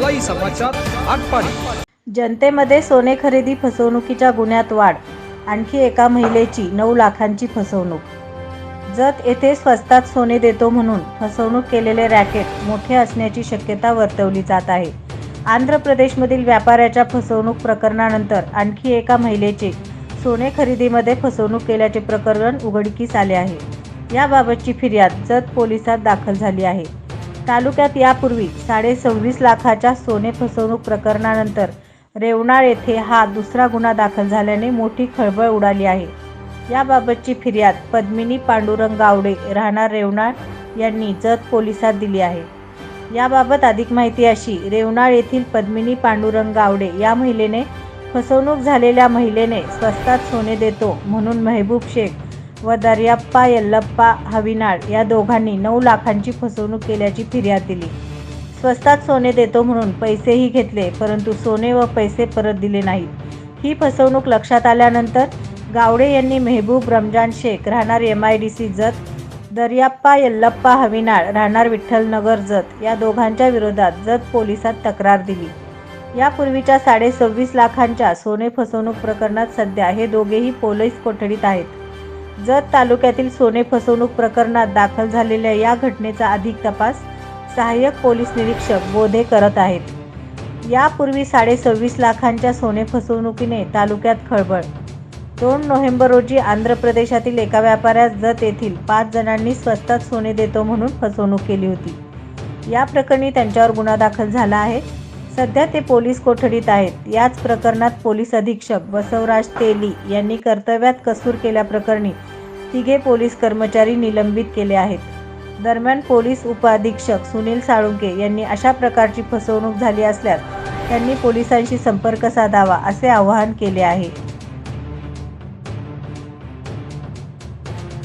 सलाई समाचार आटपाडी जनतेमध्ये सोने खरेदी फसवणुकीच्या गुन्ह्यात वाढ. आणखी एका महिलेची नऊ लाखांची फसवणूक. जत येथे स्वस्तात सोने देतो म्हणून फसवणूक केलेले रॅकेट मोठे असण्याची शक्यता वर्तवली जात आहे. आंध्र प्रदेशमधील व्यापाऱ्याच्या फसवणूक प्रकरणानंतर आणखी एका महिलेचे सोने खरेदीमध्ये फसवणूक केल्याचे प्रकरण उघडकीस आले आहे. याबाबतची फिर्याद जत पोलिसात दाखल झाली आहे. तालुक्यात यापूर्वी साडे सव्वीस लाखाच्या सोने फसवणूक प्रकरणानंतर रेवणाळ येथे हा दुसरा गुन्हा दाखल झाल्याने मोठी खळबळ उडाली आहे. याबाबतची फिर्याद पद्मिनी पांडुरंग गावडे राहणार रेवणाळ यांनी जत पोलिसात दिली आहे. याबाबत अधिक माहिती अशी रेवणाळ येथील पद्मिनी पांडुरंग गावडे या महिलेने फसवणूक झालेल्या महिलेने स्वस्तात सोने देतो म्हणून मेहबूब शेख व दर्याप्पा यल्लप्पा हविनाळ या दोघांनी नऊ लाखांची फसवणूक केल्याची फिर्याद दिली. स्वस्तात सोने देतो म्हणून पैसेही घेतले परंतु सोने व पैसे परत दिले नाहीत. ही फसवणूक लक्षात आल्यानंतर गावडे यांनी मेहबूब रमजान शेख राहणार M I D C Jat Daryappa Yallappa Havinal राहणार विठ्ठलनगर जत या दोघांच्या विरोधात जत पोलिसात तक्रार दिली. यापूर्वीच्या साडे सव्वीस लाखांच्या सोने फसवणूक प्रकरणात सध्या हे दोघेही पोलीस कोठडीत आहेत. जत तालुक्यातील सोने फसवणूक प्रकरणात दाखल झालेल्या या घटनेचा अधिक तपास सहाय्यक पोलीस निरीक्षक बोधे करत आहेत. यापूर्वी साडे सव्वीस लाखांच्या सोने फसवणुकीने तालुक्यात खळबळ. दोन नोव्हेंबर रोजी आंध्र प्रदेशातील एका व्यापाऱ्यास जत येथील पाच जणांनी स्वस्तात सोने देतो म्हणून फसवणूक केली होती. या प्रकरणी त्यांच्यावर गुन्हा दाखल झाला आहे. सध्या ते पोलीस कोठडीत आहेत. याच प्रकरणात पोलीस अधीक्षक बसवराज तेली यांनी कर्तव्यात कसूर केल्याप्रकरणी तिघे पोलीस कर्मचारी निलंबित केले आहेत. दरम्यान पोलीस उपअधीक्षक सुनील साळुंके यांनी अशा प्रकारची फसवणूक झाली असल्यास त्यांनी पोलिसांशी संपर्क साधावा असे आवाहन केले आहे.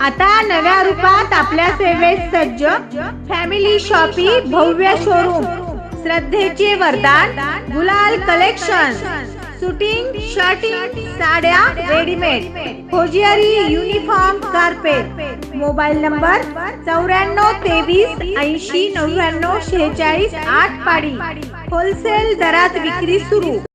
आता नव्या रूपात आपल्या सेवेत सज्ज फॅमिली शॉपी भव्य शोरूम श्रद्धेचे वरदान गुलाल कलेक्शन शूटिंग शर्टिंग साड्या readymade hosiery uniform carpet mobile number चौऱ्याण्णव तेवीस ऐंशी नव्याण्णव शेहेचाळीस आठ पाडी. होलसेल दरात विक्री सुरू.